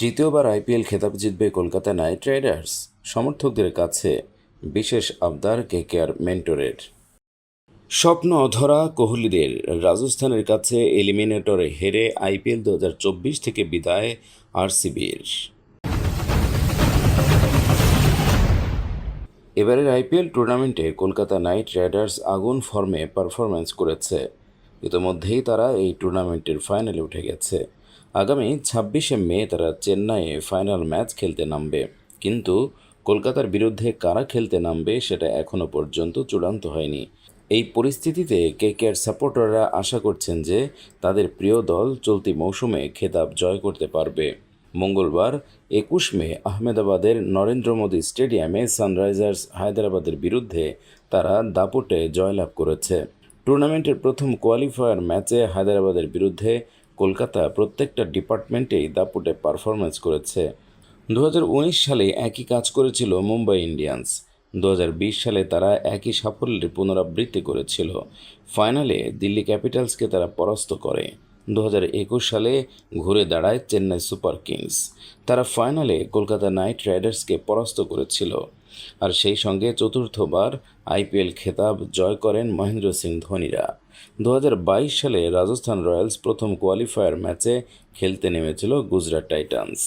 তৃতীয়বার আইপিএল খেতাব জিতবে কলকাতা নাইট রাইডার্স। সমর্থকদের কাছে বিশেষ আবদার কেকেআর মেন্টরের। স্বপ্ন অধরা কোহলিদের রাজস্থানের কাছে এলিমিনেটরে হেরে আইপিএল দু হাজার চব্বিশ থেকে বিদায় আরসিবির। এবারের আইপিএল টুর্নামেন্টে কলকাতা নাইট রাইডার্স আগুন ফর্মে পারফরম্যান্স করেছে। ইতোমধ্যেই তারা এই টুর্নামেন্টের ফাইনালে উঠে গেছে। আগামী ছাব্বিশে মে তারা চেন্নাইয়ে ফাইনাল ম্যাচ খেলতে নামবে। কিন্তু কলকাতার বিরুদ্ধে কারা খেলতে নামবে সেটা এখনও পর্যন্ত চূড়ান্ত হয়নি। এই পরিস্থিতিতে কেকেআর সাপোর্টাররা আশা করছেন যে তাদের প্রিয় দল চলতি মৌসুমে খেতাব জয় করতে পারবে। মঙ্গলবার একুশ মে আহমেদাবাদের নরেন্দ্র মোদী স্টেডিয়ামে সানরাইজার্স হায়দ্রাবাদের বিরুদ্ধে তারা দাপটে জয়লাভ করেছে। টুর্নামেন্টের প্রথম কোয়ালিফায়ার ম্যাচে হায়দ্রাবাদের বিরুদ্ধে কলকাতা প্রত্যেকটা ডিপার্টমেন্টেই দাপুটে পারফরম্যান্স করেছে। দু হাজার উনিশ সালে একই কাজ করেছিল মুম্বাই ইন্ডিয়ান্স। দু হাজার বিশ সালে তারা একই সাফল্যের পুনরাবৃত্তি করেছিল। ফাইনালে দিল্লি ক্যাপিটালসকে তারা পরাস্ত করে। দু হাজার একুশ সালে ঘুরে দাঁড়ায় চেন্নাই সুপার কিংস। তারা ফাইনালে কলকাতা নাইট রাইডার্সকে পরাস্ত করেছিল। আর সেই সঙ্গে চতুর্থবার আইপিএল খেতাব জয় করেন মহেন্দ্র সিং ধোনিরা। দু হাজার বাইশ সালে রাজস্থান রয়্যালস প্রথম কোয়ালিফায়ার ম্যাচে খেলতে নেমেছিল গুজরাট টাইটান্স।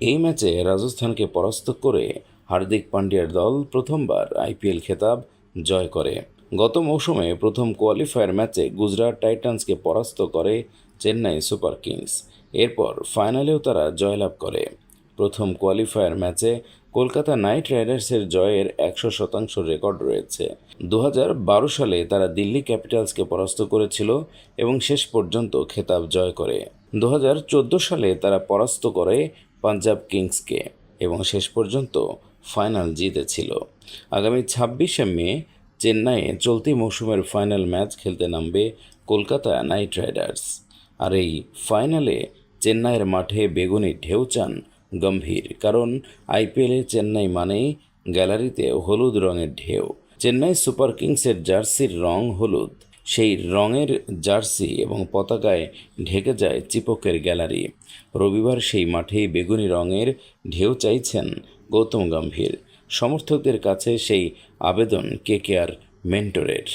এই ম্যাচে রাজস্থানকে পরাস্ত করে হার্দিক পান্ডিয়ার দল প্রথমবার আইপিএল খেতাব জয় করে। গত মৌসুমে প্রথম কোয়ালিফায়ার ম্যাচে গুজরাট টাইটান্সকে পরাস্ত করে চেন্নাই সুপার কিংস। এরপর ফাইনালেও তারা জয়লাভ করে। প্রথম কোয়ালিফায়ার ম্যাচে কলকাতা নাইট রাইডার্সের জয়ের একশো শতাংশ রেকর্ড রয়েছে। দু সালে তারা দিল্লি ক্যাপিটালসকে পরাস্ত করেছিল এবং শেষ পর্যন্ত খেতাব জয় করে। দু সালে তারা পরাস্ত করে পাঞ্জাব কিংসকে এবং শেষ পর্যন্ত ফাইনাল জিতেছিল। আগামী ছাব্বিশে মে চেন্নাইয়ে চলতি মৌসুমের ফাইনাল ম্যাচ খেলতে নামবে কলকাতা নাইট রাইডার্স। আর এই ফাইনালে চেন্নাইয়ের মাঠে বেগুনি ঢেউ চান গম্ভীর, কারণ আইপিএলে চেন্নাই মানেই গ্যালারিতে হলুদ রঙের ঢেউ। চেন্নাই সুপার কিংসের জার্সির রং হলুদ। সেই রঙের জার্সি এবং পতাকায় ঢেকে যায় চিপকের গ্যালারি। রবিবার সেই মাঠেই বেগুনি রঙের ঢেউ চাইছেন গৌতম গম্ভীর। সমর্থকদের কাছে সেই আবেদন কেকেআর মেন্টরের।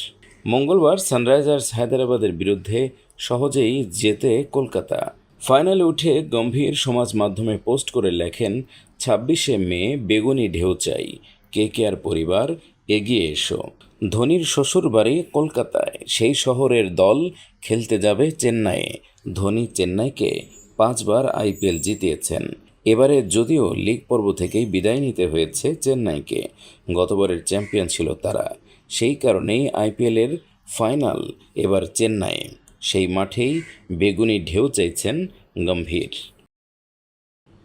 মঙ্গলবার সানরাইজার্স হায়দ্রাবাদের বিরুদ্ধে সহজেই জেতে কলকাতা। ফাইনালে উঠে গম্ভীর সমাজ মাধ্যমে পোস্ট করে লেখেন, ছাব্বিশে মে, বেগুনি ঢেউ চাই। কে কে আর পরিবার? এগিয়ে এসো। ধোনির শ্বশুর বাড়ি কলকাতায়। সেই শহরের দল খেলতে যাবে চেন্নাইয়ে। ধোনি চেন্নাইকে পাঁচবার আইপিএল জিতিয়েছেন। এবারে যদিও লিগ পর্ব থেকেই বিদায় নিতে হয়েছে চেন্নাইকে। গতবারের চ্যাম্পিয়ন ছিল তারা। সেই কারণেই আইপিএলের ফাইনাল এবার চেন্নাইয়ে। সেই মাঠেই বেগুনি ঢেউ চাইছেন গম্ভীর।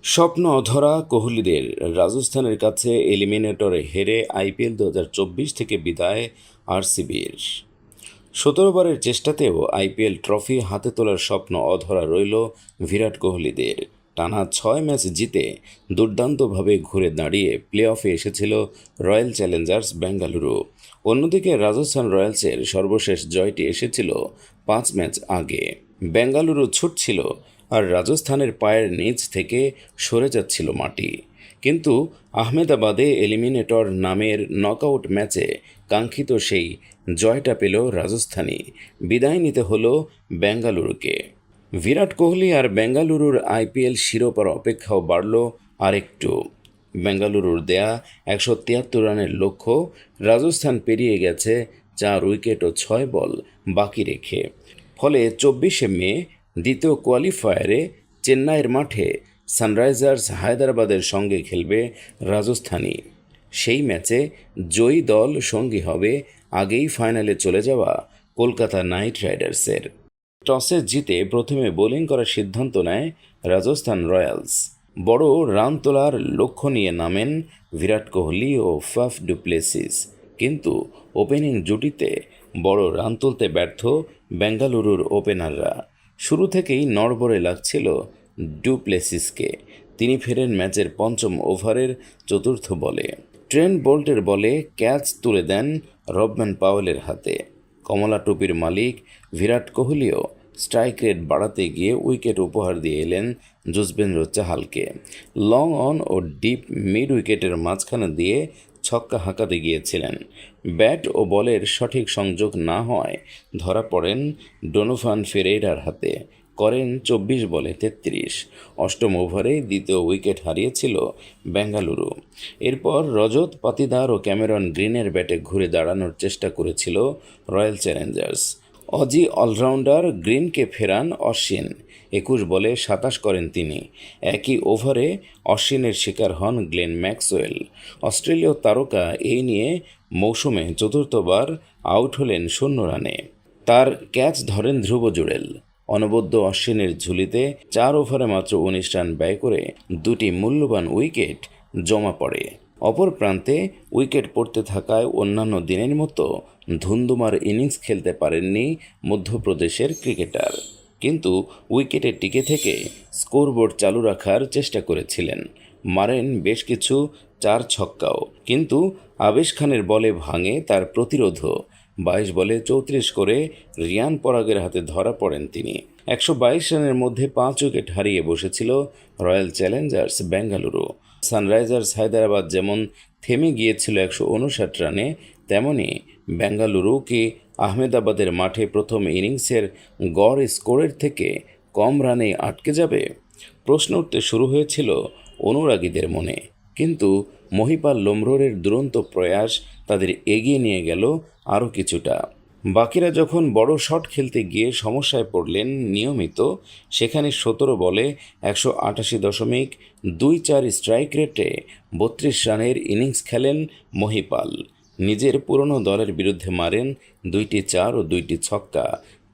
স্বপ্ন অধরা কোহলিদের রাজস্থানের কাছে এলিমিনেটরে হেরে আইপিএল দু হাজার চব্বিশ থেকে বিদায় আরসিবির। সতেরো বারের চেষ্টাতেও আইপিএল ট্রফি হাতে তোলার স্বপ্ন অধরা রইল বিরাট কোহলিদের। টানা ছয় ম্যাচ জিতে দুর্দান্তভাবে ঘুরে দাঁড়িয়ে প্লে অফে এসেছিল রয়্যাল চ্যালেঞ্জার্স বেঙ্গালুরু। অন্যদিকে রাজস্থান রয়্যালসের সর্বশেষ জয়টি এসেছিল পাঁচ ম্যাচ আগে। বেঙ্গালুরু ছুটছিল আর রাজস্থানের পায়ের নিচ থেকে সরে যাচ্ছিল মাটি। কিন্তু আহমেদাবাদে এলিমিনেটর নামের নকআউট ম্যাচে কাঙ্ক্ষিত সেই জয়টা পেল রাজস্থানী। বিদায় নিতে হলো বেঙ্গালুরুকে। বিরাট কোহলি আর বেঙ্গালুরুর আইপিএল শিরোপার অপেক্ষাও বাড়ল আরেকটু। বেঙ্গালুরুর দেয়া একশো তিয়াত্তর রানের লক্ষ্য, রাজস্থান পেরিয়ে গেছে চার উইকেট ও ছয় বল বাকি রেখে। ফলে চব্বিশে মে, দ্বিতীয় কোয়ালিফায়ারে চেন্নাইয়ের মাঠে সানরাইজার্স হায়দ্রাবাদের সঙ্গে খেলবে রাজস্থানী। সেই ম্যাচে জয়ী দল সঙ্গী হবে আগেই ফাইনালে চলে যাওয়া কলকাতা নাইট রাইডার্সের। টসে জিতে প্রথমে বোলিং করার সিদ্ধান্ত নেয় রাজস্থান রয়্যালস। বড় রান তোলার লক্ষ্য নিয়ে নামেন বিরাট কোহলি ও ফাফ ডুপ্লেসিস। কিন্তু ওপেনিং জুটিতে বড় রান তুলতে ব্যর্থ বেঙ্গালুরুর ওপেনাররা। শুরু থেকেই নড়বড়ে লাগছিল ডুপ্লেসিসকে। তিনি ফেরেন ম্যাচের পঞ্চম ওভারের চতুর্থ বলে। ট্রেন্ট বোল্টের বলে ক্যাচ তুলে দেন রবম্যান পাওয়েলের হাতে। কমলা টুপির মালিক বিরাট কোহলিও স্ট্রাইক রেট বাড়াতে গিয়ে উইকেট উপহার দিয়ে এলেন যুজবেন্দ্র চাহালকে। লং অন ও ডিপ মিড উইকেটের মাঝখানে দিয়ে ছক্কা হাঁকাতে গিয়েছিলেন। ব্যাট ও বলের সঠিক সংযোগ না হয় ধরা পড়েন ডোনোফান ফেরেইরার হাতে। করেন চব্বিশ বলে তেত্রিশ। অষ্টম ওভারে দ্বিতীয় উইকেট হারিয়েছিল বেঙ্গালুরু। এরপর রজত পাতিদার ও ক্যামেরন গ্রিনের ব্যাটে ঘুরে দাঁড়ানোর চেষ্টা করেছিল রয়্যাল চ্যালেঞ্জার্স। অজি অলরাউন্ডার গ্রিনকে ফেরান অশ্বিন। একুশ বলে সাতাশ করেন তিনি। একই ওভারে অশ্বিনের শিকার হন গ্লেন ম্যাক্সওয়েল। অস্ট্রেলীয় তারকা এই নিয়ে মৌসুমে চতুর্থবার আউট হলেন শূন্য রানে। তার ক্যাচ ধরেন ধ্রুব জুড়েল। অনবদ্য অশ্বিনের ঝুলিতে চার ওভারে মাত্র উনিশ রান ব্যয় করে দুটি মূল্যবান উইকেট জমা পড়ে। অপর প্রান্তে উইকেট পড়তে থাকায় অন্যান্য দিনের মতো ধুন্দুমার ইনিংস খেলতে পারেননি মধ্যপ্রদেশের ক্রিকেটার। কিন্তু উইকেটে টিকে থেকে স্কোরবোর্ড চালু রাখার চেষ্টা করেছিলেন। মারেন বেশ কিছু চার ছক্কাও, কিন্তু আবেশ খানের বলে ভাঙে তার প্রতিরোধও। বাইশ বলে চৌত্রিশ করে রিয়ান পরাগের হাতে ধরা পড়েন তিনি। একশো বাইশ রানের মধ্যে পাঁচ উইকেট হারিয়ে বসেছিল Royal Challengers Bengaluru. Sunrisers Hyderabad যেমন থেমে গিয়েছিল একশো উনষাট রানে, তেমনি বেঙ্গালুরু কি আহমেদাবাদের মাঠে প্রথম ইনিংসের গড় স্কোরের থেকে কম রানে আটকে যাবে। প্রশ্ন উঠতে শুরু হয়েছিল অনুরাগীদের মনে। কিন্তু মহিপাল লোমরোরের দুরন্ত প্রয়াস তাদের এগিয়ে নিয়ে গেল আরও কিছুটা। বাকিরা যখন বড় শট খেলতে গিয়ে সমস্যায় পড়লেন, নিয়মিত সেখানে সতেরো বলে একশো আটাশি দশমিক দুই চার স্ট্রাইক রেটে বত্রিশ রানের ইনিংস খেলেন মহিপাল। নিজের পুরনো দলের বিরুদ্ধে মারেন দুইটি চার ও দুইটি ছক্কা।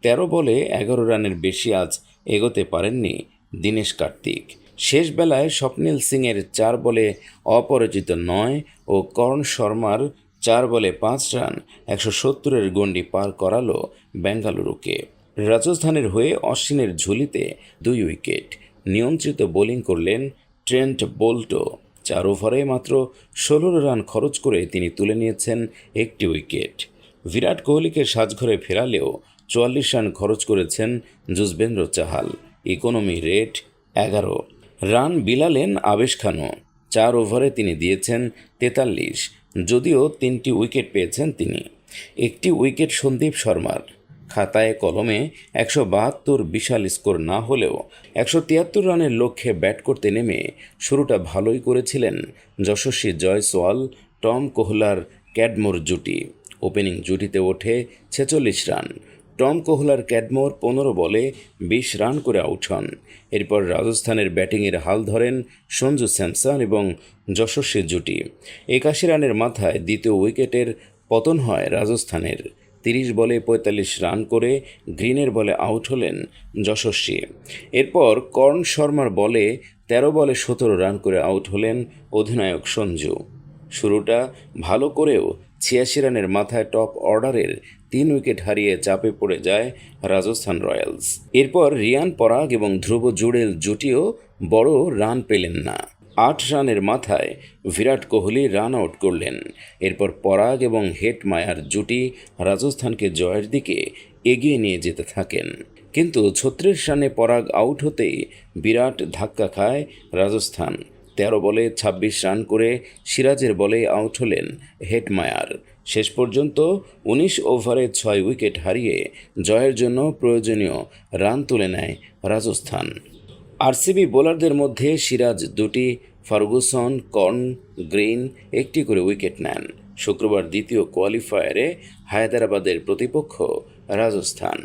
তেরো বলে এগারো রানের বেশি আজ এগোতে পারেননি দীনেশ কার্তিক। শেষ বেলায় স্বপ্নিল সিংয়ের চার বলে অপরাজিত নয় ও করণ শর্মার চার বলে পাঁচ রান, একশো সত্তরের গণ্ডি পার করালো বেঙ্গালুরুকে। রাজস্থানের হয়ে অশ্বিনের ঝুলিতে দুই উইকেট। নিয়ন্ত্রিত বোলিং করলেন ট্রেন্ট বোল্টো। চার ওভারে মাত্র ষোলো রান খরচ করে তিনি তুলে নিয়েছেন একটি উইকেট। বিরাট কোহলিকে সাজঘরে ফেরালেও চুয়াল্লিশ রান খরচ করেছেন যুজবেন্দ্র চাহাল। ইকোনমি রেট এগারো। রান বিলালেন আবেশ খানও। চার ওভারে তিনি দিয়েছেন তেতাল্লিশ, যদিও তিনটি উইকেট পেয়েছেন তিনি। একটি উইকেট সন্দীপ শর্মার। খাতায় কলমে একশো বাহাত্তর বিশাল স্কোর না হলেও একশো তিয়াত্তর রানের লক্ষ্যে ব্যাট করতে নেমে শুরুটা ভালোই করেছিলেন যশস্বী জয়সওয়াল, টম কোহলার ক্যাডমোর জুটি। ওপেনিং জুটিতে ওঠে ছেচল্লিশ রান। টম কোহলার ক্যাডমোর পনেরো বলে বিশ রান করে আউট হন। এরপর রাজস্থানের ব্যাটিংয়ের হাল ধরেন সঞ্জু স্যামসন এবং যশস্বী জুটি। একাশি রানের মাথায় দ্বিতীয় উইকেটের পতন হয় রাজস্থানের। তিরিশ বলে পঁয়তাল্লিশ রান করে গ্রিনের বলে আউট হলেন যশস্বী। এরপর কর্ণ শর্মার বলে তেরো বলে সতেরো রান করে আউট হলেন অধিনায়ক সঞ্জু। শুরুটা ভালো করেও ছিয়াশি রানের মাথায় টপ অর্ডারের তিন উইকেট হারিয়ে চাপে পড়ে যায় রাজস্থান রয়্যালস। এরপর রিয়ান পরাগ এবং ধ্রুব জুড়েল জুটিও বড় রান পেলেন না। আট রানের মাথায় বিরাট কোহলি রান আউট করলেন। এরপর পরাগ এবং হেট মায়ার জুটি রাজস্থানকে জয়ের দিকে এগিয়ে নিয়ে যেতে থাকেন। কিন্তু ছত্রিশ রানে পরাগ আউট হতেই বিরাট ধাক্কা খায় রাজস্থান। তেরো বলে ২৬ রান করে সিরাজের বলে আউট হলেন হেটমায়ার শেষ পর্যন্ত ১৯ ওভারে ছয় উইকেট হারিয়ে জয়ের জন্য প্রয়োজনীয় রান তুলে নেয় রাজস্থান। আরসিবি বোলারদের মধ্যে সিরাজ দুটি, ফার্গুসন, কর্ন, গ্রিন একটি করে উইকেট নেন। শুক্রবার দ্বিতীয় কোয়ালিফায়ারে হায়দ্রাবাদের প্রতিপক্ষ রাজস্থান।